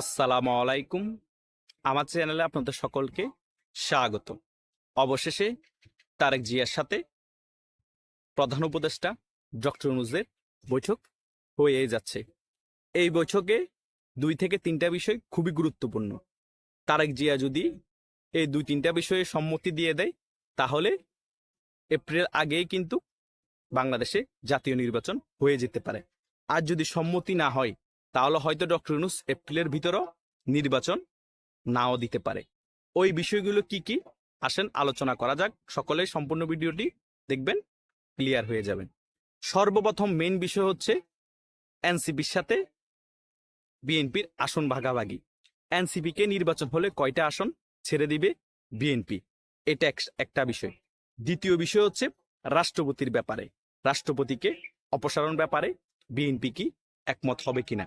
আসসালামু আলাইকুম। আমার চ্যানেলে আপনাদের সকলকে স্বাগত। অবশেষে তারেক জিয়ার সাথে প্রধান উপদেষ্টা ডক্টর নুজের বৈঠক হয়ে যাচ্ছে। এই বৈঠকে দুই থেকে তিনটা বিষয় খুবই গুরুত্বপূর্ণ। তারেক জিয়া যদি এই দুই তিনটা বিষয়ে সম্মতি দিয়ে দেয়, তাহলে এপ্রিল আগেই কিন্তু বাংলাদেশে জাতীয় নির্বাচন হয়ে যেতে পারে। আর যদি সম্মতি না হয় তাহলে হয়তো ডক্টর ইউনুস এপ্রিলের ভিতরও নির্বাচন নাও দিতে পারে। ওই বিষয়গুলো কি কি? আসেন আলোচনা করা যাক। সকলে সম্পূর্ণ ভিডিওটি দেখবেন, ক্লিয়ার হয়ে যাবেন। সর্বপ্রথম মেন বিষয় হচ্ছে এনসিপির সাথে বিএনপির আসন ভাগাভাগি। এনসিপি কে নির্বাচন হলে কয়টা আসন ছেড়ে দিবে বিএনপি? এটা একটা বিষয়। দ্বিতীয় বিষয় হচ্ছে রাষ্ট্রপতির ব্যাপারে। রাষ্ট্রপতিকে অপসারণ ব্যাপারে বিএনপি কি একমত হবে কিনা?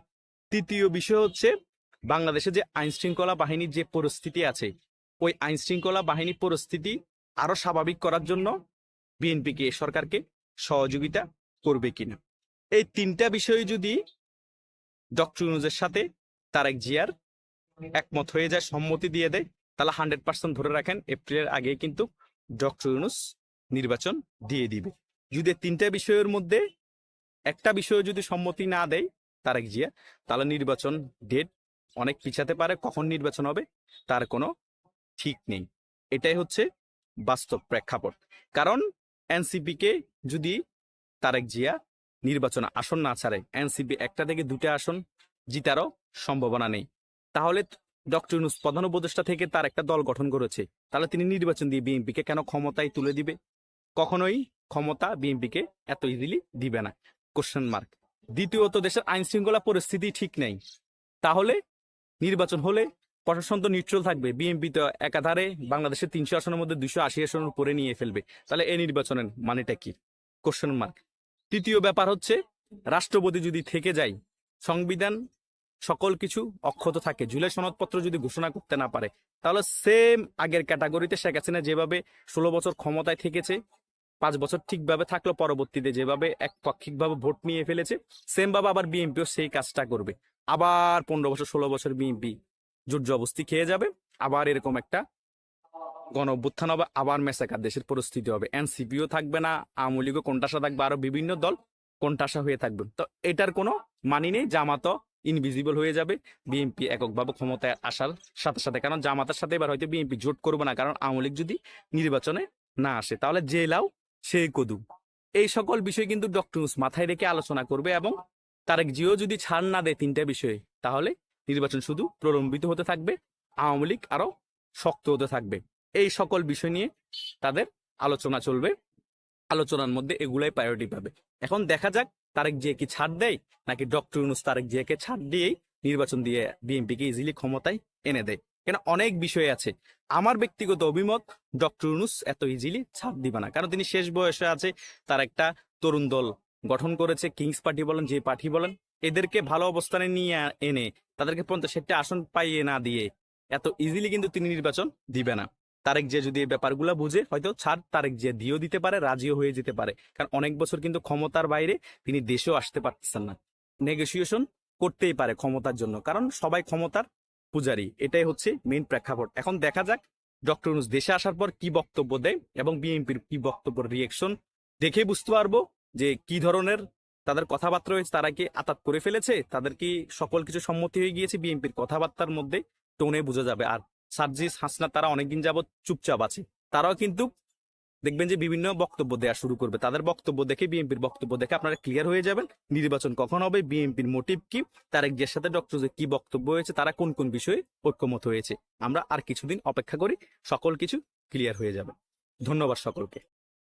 তৃতীয় বিষয় হচ্ছে বাংলাদেশে যে আইন শৃঙ্খলা বাহিনীর যে পরিস্থিতি আছে, ওই আইন শৃঙ্খলা বাহিনী পরিস্থিতি আরও স্বাভাবিক করার জন্য বিএনপিকে সরকারকে সহযোগিতা করবে কিনা। এই তিনটা বিষয় যদি ডক্টর ইউনুজের সাথে তারেক জিয়ার একমত হয়ে যায়, সম্মতি দিয়ে দেয়, তাহলে হান্ড্রেড পার্সেন্ট ধরে রাখেন, এপ্রিলের আগে কিন্তু ডক্টর ইউনুস নির্বাচন দিয়ে দিবে। যদি তিনটা বিষয়ের মধ্যে একটা বিষয়ে যদি সম্মতি না দেয় তারেক জিয়া, তাহলে নির্বাচন ডেট অনেক পিছাতে পারে, কখন নির্বাচন হবে তার কোনো ঠিক নেই। এটাই হচ্ছে বাস্তব প্রেক্ষাপট। কারণ এনসিপি কে যদি তারেক জিয়া নির্বাচন আসন না ছাড়ে এনসিপি একটা থেকে দুটা আসন জিতারও সম্ভাবনা নেই। তাহলে ডক্টর ইউনুস প্রধান উপদেষ্টা থেকে তার একটা দল গঠন করেছে, তাহলে তিনি নির্বাচন দিয়ে বিএনপিকে কেন ক্ষমতায় তুলে দিবে? কখনোই ক্ষমতা বিএনপিকে এত ইজিলি দিবে না। কোশ্চেন মার্ক দ্বিতীয়ত দেশের আইন শৃঙ্খলা পরিস্থিতি ঠিক নেই। তাহলে নির্বাচন হলে প্রশাসন তো নিউট্রাল থাকবে। বিএনপি তো একাধারে বাংলাদেশের তিনশো আসনের মধ্যে দুশো আশি আসনের উপরে নিয়ে ফেলবে। তাহলে এই নির্বাচনের মানেটা কি? কোশ্চেন মার্ক তৃতীয় ব্যাপার হচ্ছে, রাষ্ট্রপতি যদি থেকে যায়, সংবিধান সকল কিছু অক্ষত থাকে। জুলাই সনদপত্র যদি ঘোষণা করতে না পারে, তাহলে সেম আগের ক্যাটাগরিতে শেখ হাসিনা যেভাবে ষোলো বছর ক্ষমতায় থেকেছে পাঁচ বছর ঠিকভাবে থাকল পরবর্তীতে, যেভাবে একপাক্ষিকভাবে ভোট নিয়ে ফেলেছে সেম ভাবে আবার বিএনপিও সেই কাজটা করবে। আবার পনেরো বছর, ষোলো বছর বিএনপি জোর জবস্তি খেয়ে যাবে, আবার এরকম একটা গণ অভ্যুত্থান হবে, আবার মেসাকার দেশের পরিস্থিতি হবে। এনসিপিও থাকবে না, আওয়ামী লীগও কোনটাসা থাকবে আরও বিভিন্ন দল কোনটাসা হয়ে থাকবে। তো এটার কোনো মানি নেই, জামাতও ইনভিজিবল হয়ে যাবে, বিএনপি এককভাবে ক্ষমতায় আসার সাথে সাথে। কারণ জামাতের সাথে এবার হয়তো বিএনপি জোট করবে না, কারণ আওয়ামী লীগ যদি নির্বাচনে না আসে, তাহলে যে লাও সেই কদু এই সকল বিষয় কিন্তু ডক্টর মাথায় রেখে আলোচনা করবে এবং তারেক জিও যদি ছাড় না দেয় তিনটা বিষয়ে, তাহলে নির্বাচন শুধু প্রলম্বিত হতে থাকবে, আওয়ামী লীগ আরও শক্ত হতে থাকবে। এই সকল বিষয় নিয়ে তাদের আলোচনা চলবে, আলোচনার মধ্যে এগুলাই প্রায়োরিটি পাবে। এখন দেখা যাক তারেক জিয়া কি ছাড় দেয়, নাকি ডক্টর ইউনুস তারেক জিয়াকে ছাড় দিয়েই নির্বাচন দিয়ে বিএনপিকে ইজিলি ক্ষমতায় এনে দেয়। কেন অনেক বিষয় আছে। আমার ব্যক্তিগত অভিমত, ডক্টর ইউনুস এত ইজিলি ছাড় দিবে না। কারণ তিনি শেষ বয়সে আছে, তার একটা তরুণ দল গঠন করেছে, কিংস পার্টি বলেন, যে পার্টি বলেন, এদেরকে ভালো অবস্থানে নিয়ে এনে, তাদেরকে পঞ্চাশ ষাটটা আসন পাইয়ে না দিয়ে, এত ইজিলি কিন্তু তিনি নির্বাচন দিবে না। তারেক যে যদি এই ব্যাপারগুলো বুঝে, হয়তো ছাড় তারেক যে দিয়েও দিতে পারে, রাজিও হয়ে যেতে পারে। কারণ অনেক বছর কিন্তু ক্ষমতার বাইরে তিনি দেশেও আসতে পারতেছেন না। নেগোসিয়েশন করতেই পারে ক্ষমতার জন্য। কারণ সবাই ক্ষমতার পূজারি। এটাই হচ্ছে মেইন প্রেক্ষাপট। এখন দেখা যাক ডক্টর ইউনুস দেশে আসার পর কি বক্তব্য দেয় এবং বিএনপির কি বক্তব্য রিয়েকশন দেখে বুঝতে পারব যে কি ধরনের তাদের কথাবার্তা হয়েছে তারা কি আতাত করে ফেলেছে, তাদের কি সকল কিছু সম্মতি হয়ে গিয়েছে বিএনপির কথাবার্তার মধ্যে, টোনে বোঝা যাবে। আর সার্জিস হাসনা তারা অনেকদিন যাবত চুপচাপ আছে। তারাও কিন্তু দেখবেন যে বিভিন্ন বক্তব্য দেওয়া শুরু করবে। তাদের বক্তব্য দেখে বিএনপির বক্তব্য দেখে আপনারা ক্লিয়ার হয়ে যাবেন নির্বাচন কখন হবে, বিএনপির মোটিভ কি, তারেক জিয়ার সাথে ডক্টর কি বক্তব্য হয়েছে, তারা কোন কোন বিষয়ে ঐক্যমত হয়েছে। আমরা আর কিছুদিন অপেক্ষা করি, সকল কিছু ক্লিয়ার হয়ে যাবে। ধন্যবাদ সকলকে।